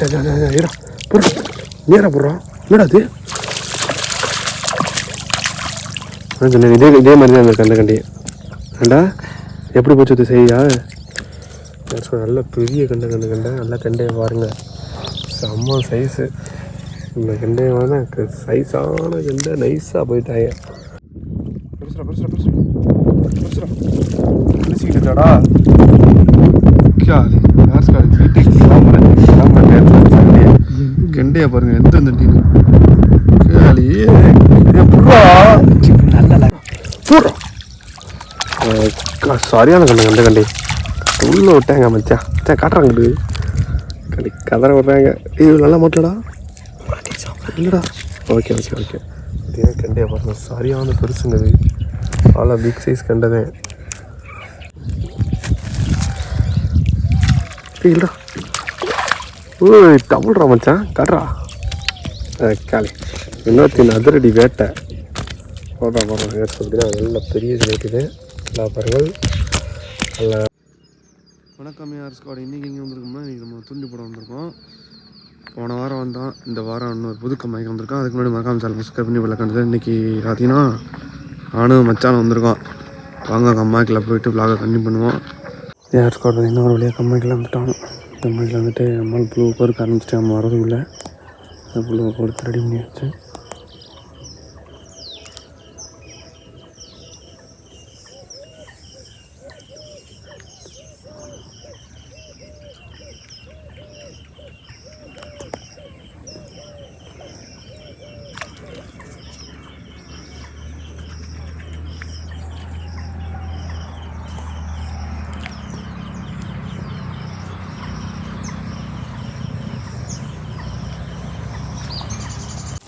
சரி சரி சரி இரா. போடுறா நேரா போடுறா. என்னடா அது நான் சொன்னேன் இதே இதே மாதிரி தான் இருக்கு அந்த கண்டி. ஏண்டா? எப்படி போச்சு இது செய்யா நல்ல பெரிய கண்டை கண்டு கண்டை. நல்ல கண்டையை பாருங்க. செம்ம சைஸு இந்த கண்டையை வந்து சைஸான கண்டை நைஸாக போயிட்டாங்க பெருசுடா பெருசுடா பெருசுடா பெருசுடா பிடிச்சிக்கிட்டுதாடா காலி யார் காலி வீட்டுக்கு கிளம்புறேன் கிளம்புற நேரத்தில் சண்டே சண்டையை பாருங்க எந்த தண்டின்னு காலி சரியான கண்டை கண்ட கண்டி உள்ள விட்டாங்க மச்சா. மச்சா காட்டுறாங்க கண்டி கதற விட்றாங்க. இது நல்லா மாட்டலடா இல்லைடா. Okay okay okay. இதே கண்டையை பாருங்க. சரியான பெருசுங்க இது. அவ்வளோ பிக் சைஸ் கண்டதே. இல்லைடா. ஓய் தமிழ்ரா மச்சான் காட்டுறா காலி. இன்னொருத்தின் அதிரடி வேட்டை. போடுறா போடுறா ஏர் அப்படின்னா நல்ல பெரிய இது எல்லா பாருங்கள். நல்ல. வணக்கம் யார் ஸ்குவாட் இன்றைக்கி எங்கே வந்திருக்கோம்னா இன்றைக்கி நம்ம துண்டி போட வந்திருக்கோம். போன வாரம் வந்தோம் இந்த வாரம் இன்னொரு புது கம்மாய்க்கு வந்திருக்கோம் அதுக்கு முன்னாடி மறக்காம சேனல் சப்ஸ்கிரைப் பண்ணி விளக்கணுது இன்றைக்கி பார்த்தீங்கன்னா நானும் மச்சானும் வந்திருக்கோம். வாங்க கம்மாய்க்கில் போயிட்டு vlog-அ கண்டினியூ பண்ணுவோம். யார் ஸ்குவாட் பார்த்தீங்கன்னா ஒரு வழியாக கம்மாய்க்கில் வந்துட்டோம் கம்மாய்க்கில் வந்துட்டு அம்மாள் புழு பொறுக்க ஆரம்பிச்சிட்டு அம்மா வரதும் இல்லை புழுவை பொறுத்து ரெடி பண்ணி வச்சு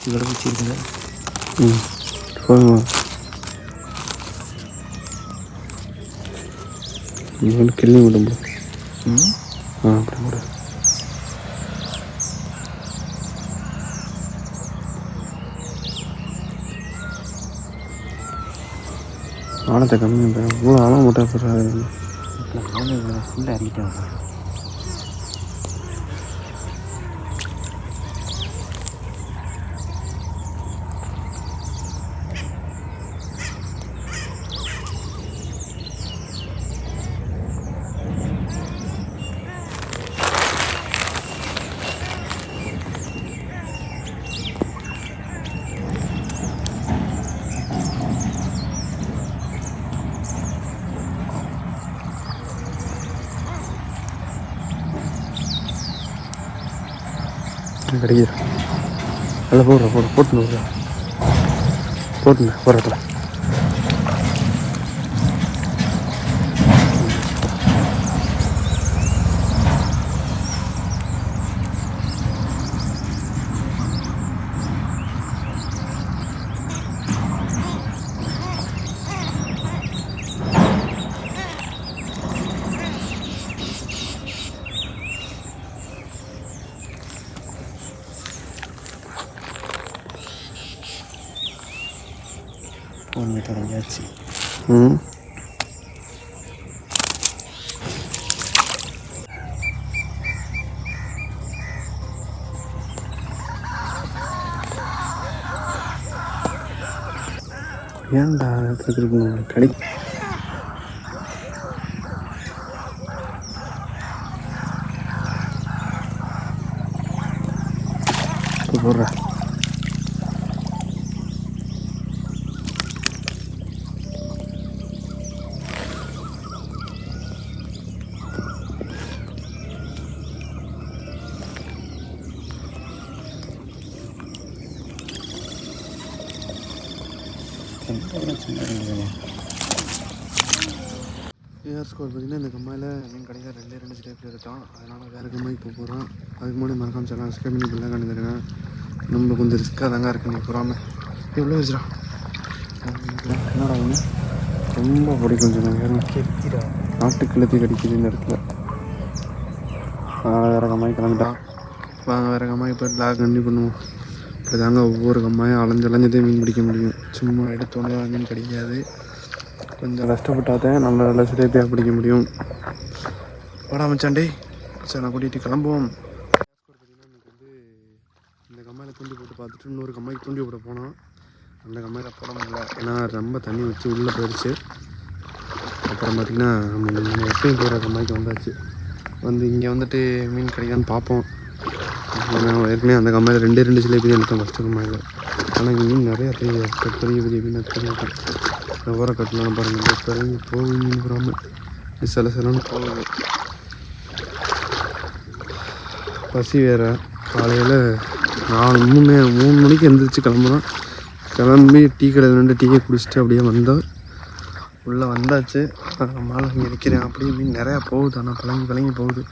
இவ்வளோ வச்சுருக்குங்க ம் போதுமா? கிள்ளி விடும் bro. ம்? ஆ அப்படி கூட ஆழத்தை கம்மி பண்ணுறேன் இவ்வளோ ஆழம் மட்டும் போடுறாரு ஃபுல்லாக அறிக்கிட்டேன் கிடைக்கிது. நல்லா போடுற போட போட்டுன்னு விட்றா போட்டுண்ணே போடுறதுல ஒன்று தொடங்கியாச்சு ம் ஏன்டா எடுத்துருக்கணும் கடை ரெண்டே இருக்கான் அதனால் வேறு இப்போ போகிறோம் அதுக்கு முன்னாடி மறக்காம சேனல் சப்ஸ்கிரைப் பண்ணி பிள்ளை கண்டுக்கிறேன் நம்ம கொஞ்சம் ரிஸ்க்காக தாங்க இருக்கு நீ போகாமல் எவ்வளோ வச்சுடா. என்னடா ஒன்று ரொம்ப பிடிக்கும் சொன்னாங்க கெத்திடா நாட்டு கிழத்தி கடிக்குது இந்த இடத்துல. அதனால் வேறு கம்மாய் கிளம்பிட்டான் வாங்க வேறு கம்மாய் இப்போ லாக் கண்டி பண்ணுவோம். இப்படி தாங்க ஒவ்வொரு கம்மாயும் அலைஞ்சு அலைஞ்சதே மீன் பிடிக்க முடியும். சும்மா எடுத்தோடனே மீன் கிடைக்காது. கொஞ்சம் கஷ்டப்பட்டாதான் நல்ல நல்ல சிலேபியாக பிடிக்க முடியும். வாடா மச்சாண்டே சார் நான் கூட்டிகிட்டு கிளம்புவோம். போட்டு பார்த்துட்டு இன்னொரு கம்மாய்க்கு தூண்டி போட போனோம். அந்த கம்மாயில் போட முடியல. ஏன்னா ரொம்ப தண்ணி வச்சு உள்ளே போயிடுச்சு. அப்புறம் பார்த்திங்கன்னா நம்ம எப்பயும் போகிற கம்மாய்க்கு வந்தாச்சு. வந்து இங்கே வந்துட்டு மீன் கிடைக்கான்னு பார்ப்போம். நான் ஏற்கனவே அந்த கம்மாயில் ரெண்டே ரெண்டு சிலை தான் எடுத்தோம் ஃபஸ்ட்டு கம்மாயில் ஆனால் இங்கே மீன் நிறையா பெரிய பெரிய பெரிய மீன் எடுத்துருக்கேன் விவர கட்டலாம் பாருங்கள் பிறகு போகுது மீன் போகாமல் சில சிலன்னு போகுது. பசி வேற. காலையில் நாலு மூணு மூணு மணிக்கு எழுந்திரிச்சு கிளம்புறோம். கிளம்பி டீ கடையில் நின்று டீயை குடிச்சிட்டு அப்படியே வந்தோம். உள்ளே வந்தாச்சு. மாலை இங்கே நிற்கிறேன் அப்படியே மீன் நிறையா போகுது. ஆனால் பழங்கி பழங்கி போகுது.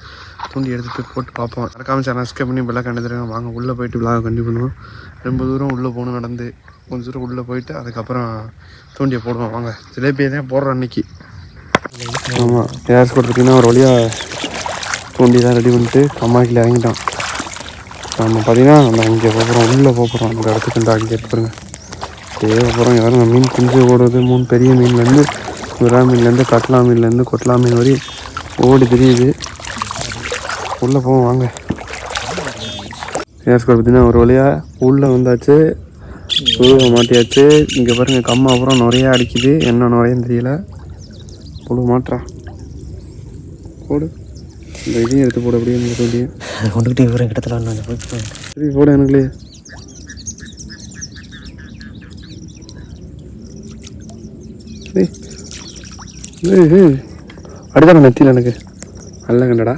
தூண்டி எடுத்துகிட்டு போய் போட்டு பார்ப்போம். மறக்காம சேனல் சப்ஸ்கிரைப் பண்ணி பெல்லாம் கண்டுத்துருங்க வாங்க உள்ளே போயிட்டு விழாவை கண்டி பண்ணுவோம். ரொம்ப தூரம் உள்ளே போகணும் நடந்து. கொஞ்சம் தூரம் உள்ளே போயிட்டு அதுக்கப்புறம் தூண்டியை போடுவோம். வாங்க. ஜிலேபியை தான் போடுறோம் அன்னைக்கு. ஆமாம் ஏர்ஸ் கொடுத்துட்டிங்கன்னா ஒரு வழியாக தூண்டிதான் ரெடி பண்ணிட்டு கம்மாக்கில் இறங்கிட்டான் நம்ம பார்த்தீங்கன்னா நம்ம இங்கே போகிறோம் உள்ளே போகிறோம் அந்த இடத்துக்கு இந்த அங்கே எடுத்துருங்க அப்படியே போகிறோம் யாரும் மீன் குஞ்சு ஓடுறது மூணு பெரிய மீன்லேருந்து விரா மீன்லேருந்து கட்லா மீன்லேருந்து கொட்லா மீன் வரையும் ஓடி தெரியுது. உள்ளே போவோம் வாங்க. ஏர்ஸ்கோட் பார்த்தீங்கன்னா ஒரு வழியாக உள்ளே வந்தாச்சு. புழுவை மாட்டியாச்சு. இங்கே பாருங்கள் கம்மா அப்புறம் நிறையா அடிக்குது. என்ன நிறையன்னு தெரியல. புழு மாட்டுறா. போடு இந்த இதையும் எடுத்து போட அப்படியே தூண்டியும் கொண்டுக்கிட்டே இருக்கிற இடத்துல நான் போய் சரி போட ஏய் அடிதான நெத்தியில் எனக்கு. நல்ல கண்டடா.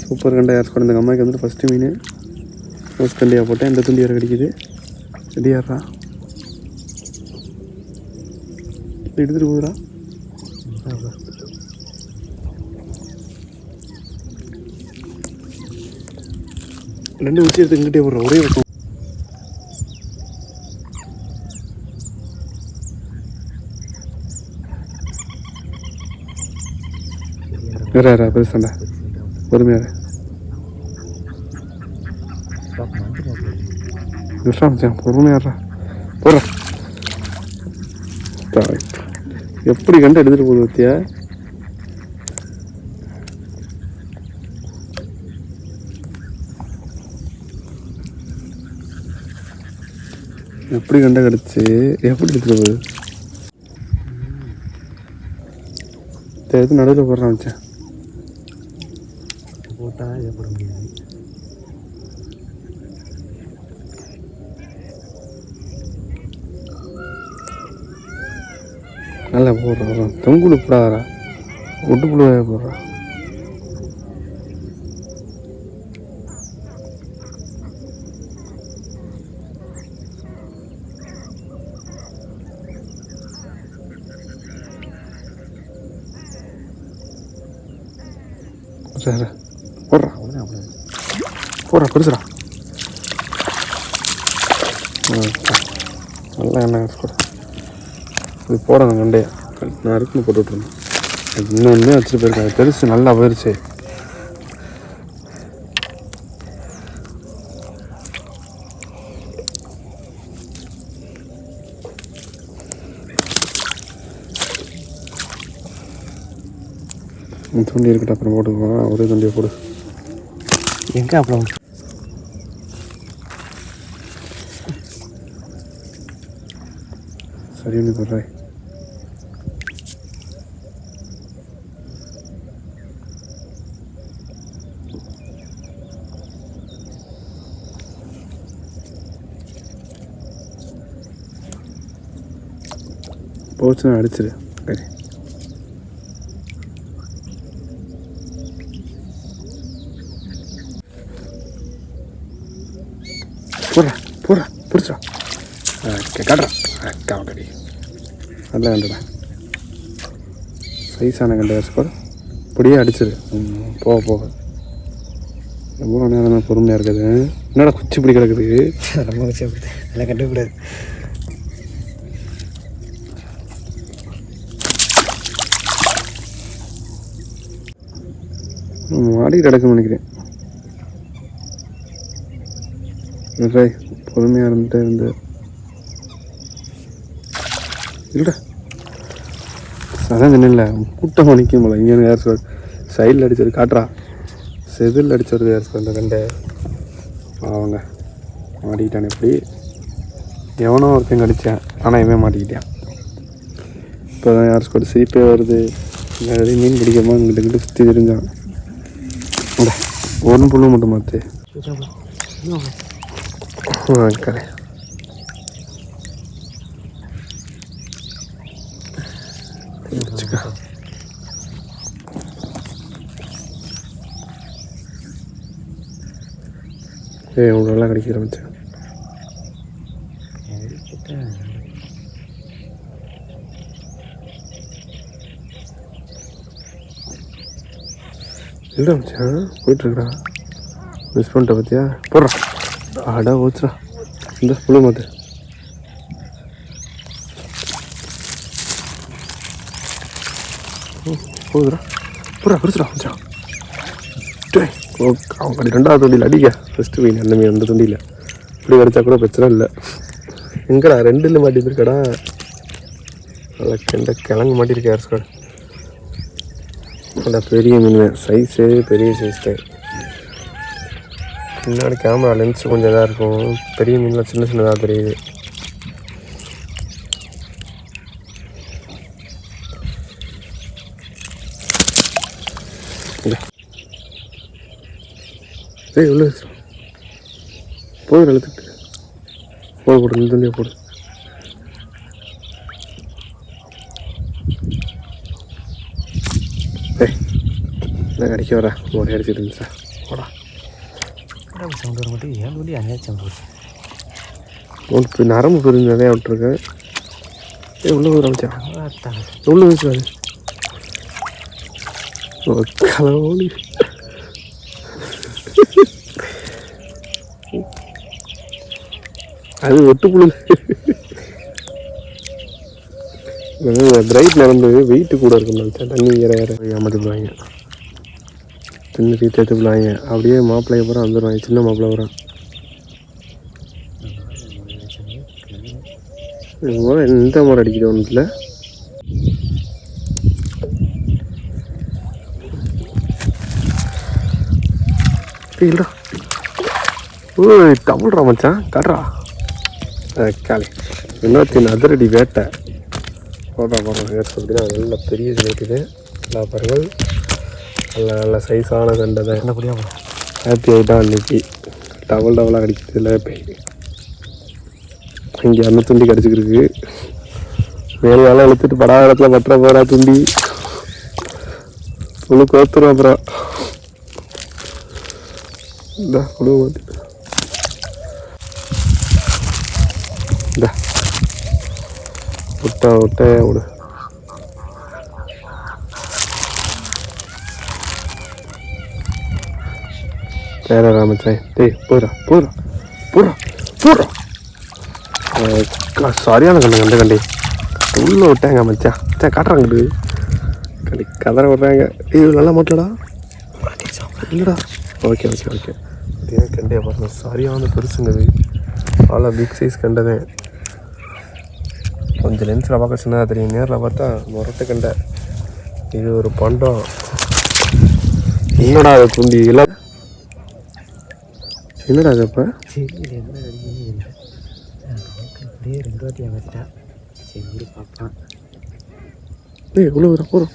சூப்பர் கண்டா யார் இந்த அம்மாக்கு வந்துட்டு ஃபஸ்ட்டு மீன். ரோஸ் கண்டியா போட்டேன். இந்த துண்டி யார் கிடைக்குது? ரெடியாடுறா எடுத்துகிட்டு போகுதுடா ரெண்டு ஊசி எடுத்து இங்கிட்டே ஒரே பக்கம் வேற யாரா பெருசாண்டா பொறுமையா இரு. பொறுமையா போடுறா. எப்படி கண்டு எடுத்துட்டு போகுது பத்தியா? எப்படி கண்ட கிடச்சி? எப்படி எடுத்துட்டு போகுது எடுத்து நடுவில் போடுறான் மச்சான் போட்டால் இதை போட முடியாது. நல்லா போடுறான் தொங்குடு போடாதரா ஒட்டு புழுவாக போடுறான் சரி போடுறா. அவ்வளோ அவ்வளோ போடுறா பெருசுடா நல்லா என்ன கூட. இது போடுறேன் கண்டையா. நான் இருக்குன்னு போட்டு விட்ருந்தேன் அது இன்னொன்று வச்சுட்டு போயிருக்கேன் பெருசு நல்லா போயிருச்சு. துண்டி இருக்கட்டும் அப்புறம் போட்டு போகிறேன் ஒரே துண்டியை போடு. எங்கே அவ்வளோ சரின்னு போடுறேன் போச்சுன்னா அடிச்சிரு. சரி. போடுறா போடுறா பிடிச்சா காட்டுறா. காவக்கடி நல்லா கண்டுடா சைஸான கண்டு ஸ்கோர் இப்படியே அடிச்சிரு. போக போக எவ்வளோ நேரம் பொறுமையாக இருக்குது? என்னடா குச்சி இப்படி கிடக்குது? ரொம்ப வச்சு அப்படி அதெல்லாம் கண்டுக்கூடாது மாடி கிடக்குன்னு நினைக்கிறேன். இல்லை பொறுமையாக இருந்துகிட்டே இருந்து. இல்லை அதான் இல்லை. கூட்டம் மணிக்கும் போல. இங்கே யார் சொல் சைடில் அடிச்சது காட்டுறா. செதில் அடித்தது யார் சொல் அந்த ரெண்டு அவங்க மாட்டிக்கிட்டான் எப்படி எவனோ ஒருத்தன் கடித்தேன் ஆனால் இவன் மாட்டிக்கிட்டான். இப்போ தான் யார் ஸ்கோர் சிரிப்பே வருது. நிறைய மீன் பிடிக்காம இங்கிட்ட கிட்ட சுற்றி தெரிஞ்சான். ஒன்று ஒரு புல்லு மட்டும் மாற்று கடை வச்சுக்க ஏய் உங்க நல்லா கிடைக்கிற மச்சான் இல்லை மச்சான் போயிட்டுருக்கா மிஸ் பண்ணிட்ட பார்த்தியா போடுறா ஆடா ஓச்சுரா இந்த புழு மாத்து போகுதுரா புறா போடுறா பிடிச்சிடா மச்சான் டேய் ஓ அவன் ரெண்டாவது தொண்டியில் அடிக்க. ஃபஸ்ட்டு மீன் அந்த மீன் அந்த தொண்டியில். இப்படி வரைச்சா கூட பிரச்சனை இல்லை. எங்கடா ரெண்டுல மாட்டிருக்கடா நல்லா கெண்ட கிழங்கு மாட்டியிருக்கேன் யார் சார் நல்லா பெரிய மீன் சைஸே பெரிய சைஸ் தான் பின்னாடி கேமரா லென்ஸ் கொஞ்சம் இதாக இருக்கும். பெரிய மீன்லாம் சின்ன சின்னதாக தெரியுது. ஏய் உள்ள போய் எழுத்துட்டு போட போடு இந்த போடு. ஏய் நான் அடிக்க வரேன் ஓடி அடிச்சிட்டு இருந்துச்சா? போடா. சவுண்ட் வர சவுண்ட் வருது? உனக்கு நரம்பு பிரிஞ்சு நிறையா விட்டுருக்கேன் ஏ உள்ள போய் அதான் உள்ள வச்சுக்காது கலவோலி அது ஒட்டு புழு. பிரைட் நடந்து வெயிட்டு கூட இருக்கும் நினச்சேன். தண்ணி ஏற ஏற ஏமாத்திடுவாங்க தின்னு தீ பிள்ளைங்க அப்படியே மாப்பிள்ளைய பூரா வந்துடுவாங்க சின்ன மாப்பிள்ளை பூரா. இது எந்த மரம் அடிக்குது ஒன்றுல இல்லடா. ஓய் டபுள்ரா மச்சான். கடறா காலி. இன்னொருத்தின் அதிரடி வேட்டை. போடுறா போடுறா வேட்டை சொல்லிட்டு நல்ல பெரிய சிலைக்குது எல்லா பறவை நல்ல நல்ல சைஸான கண்டதை ஹாப்பி ஆகிட்டான் அன்னைக்கு டபுள் டபுளாக கிடைக்குது இல்லை போய் இங்கே அந்த துண்டி கிடச்சிக்கிருக்கு. மேல் வேலை இழுத்துட்டு படா இடத்துல பட்டுற போகிறா துண்டி. புழு கோத்துரும் அப்புறம். இந்த புழு வந்து இந்த. விட்டா விட்டா விடு. வேற ராமச்சாய் டேய் போறா போறா போறா போறா சரியான கண்டு கண்டு கண்டி உள்ளே விட்டாங்க மச்சான் மச்சான் காட்டுறாங்க கண்டி கதற விட்றாங்க ஏய் நல்லா மாட்டலடா இல்லைடா ஓகே ஓகே ஓகே ஏன் கண்டியா பாருங்க சரியான பெருசுங்கது அவ்வளோ பிக் சைஸ் கண்டதே கொஞ்சம் லென்ஸில் பார்க்க சின்னதாக தெரியும் நேரில் பார்த்தா முரட்டு கண்டை இது ஒரு பண்டம் என்னடா அது துண்டி எல்லாம் என்னடா அது அப்போ? சரி என்ன அப்படியே ரெண்டு வாட்டி ஏமாத்திட்டா சரி பார்க்கலாம் ஏய் இவ்வளோ வரும் போகிறோம்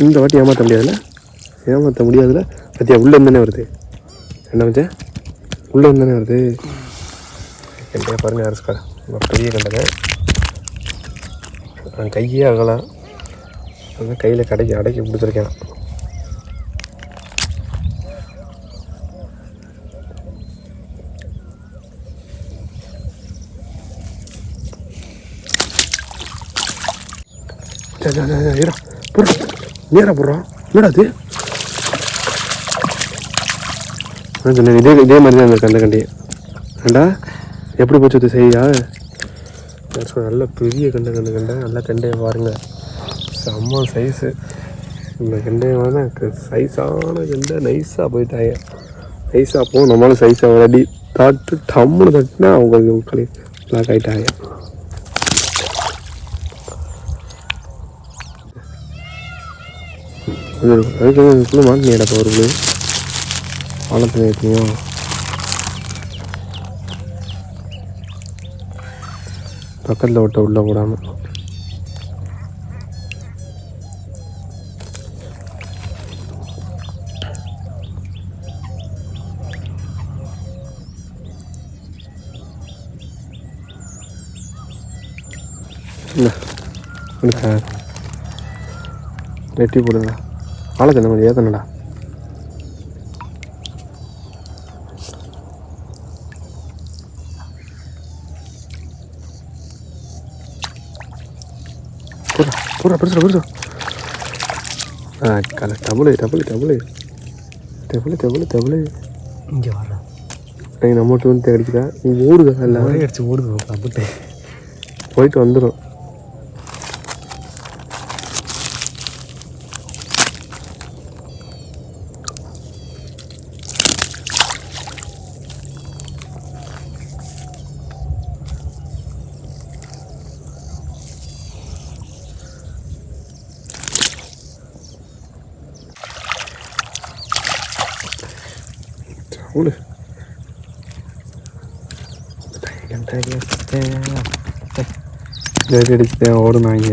இந்த வாட்டி ஏமாற்ற முடியாதுல்ல? ஏமாற்ற முடியாதுல்ல? பத்தியா உள்ளே இருந்தானே வருது. என்ன வச்சேன் உள்ளே இருந்தானே வருது. கண்டையை பாருங்க அரசுக்கா ரொம்ப பெரிய கண்டதை நான் கையே அகலாம். அந்த கையில் கடைக்கு அடைக்கி பிடிச்சிருக்கேன் சரி சரி போடுறா நேராக போடுறான் என்னடா அது சொன்னேன் இதே இதே மாதிரி தான் அந்த கண்டி ஏண்டா எப்படி போச்சு இது செய்யா நல்ல பெரிய கண்டை கண்டு கண்டை நல்ல கண்டையை பாருங்க செம்ம சைஸு இந்த கண்டையை சைஸான கண்டை நைஸாக போயிட்டாங்க நைஸாக போ நம்மளும் சைஸாக அடி தட்டு டம்முன்னு தட்டுனா அவங்க களி லாக் ஆகிட்டாங்க இது இருக்கும் அதுக்கு அதுக்குள்ளே மாட்டினியாடா பவர் பிளே ஆழத்தில் ஏற்றினியோ பக்கத்தில் விட்ட உள்ளே போடாமல் இல்லை வெட்டி போடுங்க. ஆளை தானே கொஞ்சம் ஏத்தனடா போடுறா போடுறா பெருசா பெருசா ஆ கல double double double. Double double double. இங்கே நீங்கள் நம்ம டூன் கிடைக்குதா நீ ஓடுதா இல்லை அடிச்சு ஓடுது அப்படின்ட்டு போயிட்டு வந்துடும் ஓடு லேட் அடிச்சுட்டு ஓடுனாங்க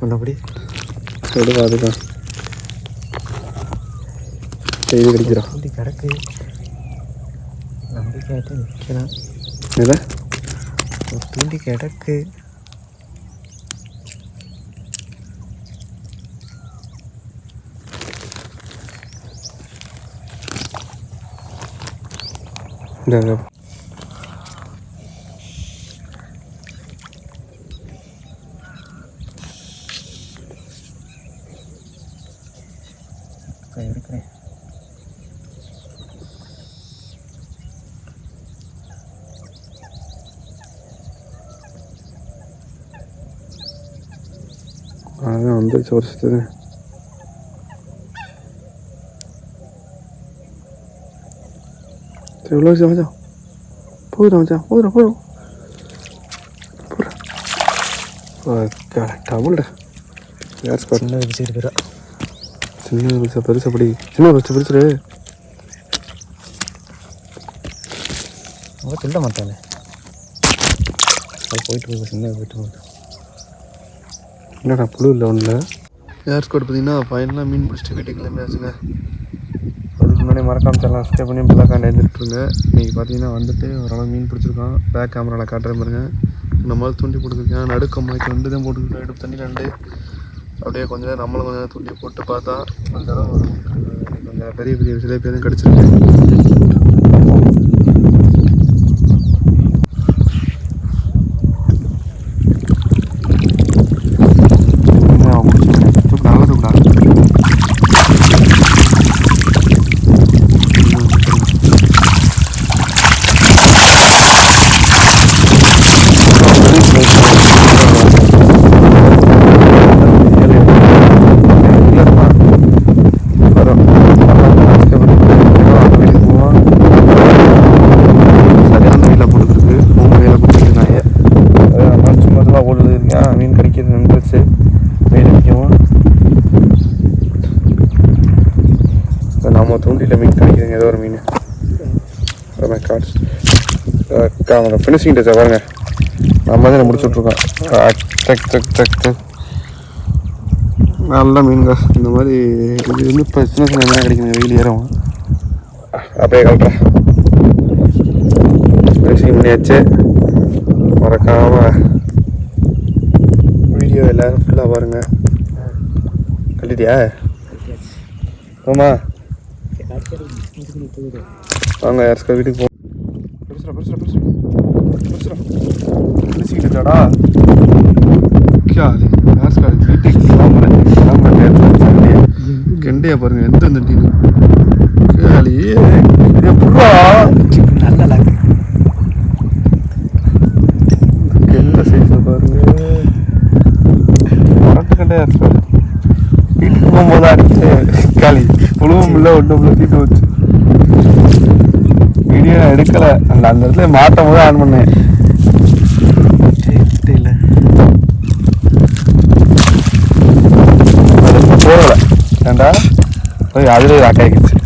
ஒன்றபடி எடுவா அதுதான் செய்தி கிடைக்கிறோம் தூண்டி கிடக்கு. நம்பிக்கையாட்டு நிற்கிறான் இதை ஒரு தூண்டி கிடக்கு. 네네. 아, 안 되지, 어렸을 때는. அதான் வந்துருச்சு வருஷத்துக்கு சரி உள்ள வச்சு மச்சான் போயிடும் மச்சான் போயிடும் போயிடும் போயிடும் டபுள்டா யார் ஸ்பாட் சின்ன வச்சு இருக்கிறா சின்ன பெருசா பெருசா படி சின்ன பெருசா பெருசு அவன் சொல்ல மாட்டானே அது போயிட்டு போய் சின்ன போயிட்டு போகுது என்னடா புழு இல்லை ஒன்றில் ஏர் ஸ்குவாட் பார்த்தீங்கன்னா ஃபைனலாக மீன் பிடிச்சிட்டு வீட்டுக்கு கிளம்பியாச்சுங்க பண்ணி மறக்காம சேனல் சப்ஸ்கிரைப் பண்ணி பிள்ளைக்காண்ட எழுந்திட்டுருங்க இன்றைக்கி பார்த்தீங்கன்னா வந்துட்டு ஓரளவு மீன் பிடிச்சிருக்கோம் பேக் கேமராவில் காட்டுற பாருங்க. இந்த மாதிரி தூண்டி போட்டுருக்கேன் நடுக்கம்மாய்க்கு ரெண்டு தான் போட்டுருக்கேன் எடுப்பு தண்ணி ரெண்டு அப்படியே கொஞ்ச நேரம் நம்மளும் கொஞ்சம் நேரம் தூண்டி போட்டு பார்த்தா அந்த கொஞ்சம் பெரிய பெரிய சிலேபி எதுவும் கிடச்சிருக்கு தூக்கடா தூக்கடா சரியான வெயில போட்டுருக்கு மூணு வெயில போட்டுருக்காங்க சும்மா சும்மா ஓடுது இருக்கேன் மீன் கடிக்கிறது நின்றுச்சு வெயில் அடிக்கவும் இப்போ நம்ம தூண்டியில் மீன் கிடைக்குதுங்க ஏதோ ஒரு மீன் அதான் காட்ஸ் அக்கா அவங்க ஃபினிஷிங் டச்சை பாருங்க. நம்ம தான் முடிச்சு விட்ருக்கோம் டக் டக் டக் டக். நல்ல மீன்ங்க இந்த மாதிரி இது வந்து இப்போ சின்ன சின்ன மீனாக கிடைக்குங்க வெயில் ஏறவும் அப்படியே கலட்டுறேன் ஃபினிஷிங் பண்ணியாச்சு. மறக்காமல் வீடியோ எல்லோரும் ஃபுல்லாக பாருங்கள் கட்டிட்டியா ஆமா. வாங்க யாருக்கா வீட்டுக்கு போ பெருசுடா பெருசுடா கிளம்புறேன் கெண்டையா. பாருங்க எந்த இந்த டீம் கியாலி எப்படா நல்ல கெல்ல சைஸ் பாருங்க. கண்டையா இருக்கு. வீட்டுக்கு போகும்போது அடிச்சு காலி உழுவும் இல்லை ஒன்றும் இல்லை தீட்டு வச்சு வீடியோ நான் எடுக்கல. அந்த அந்த இடத்துல மாட்டும் போது ஆன் பண்ணேன் இல்லை அது போகல ஏண்டா போய்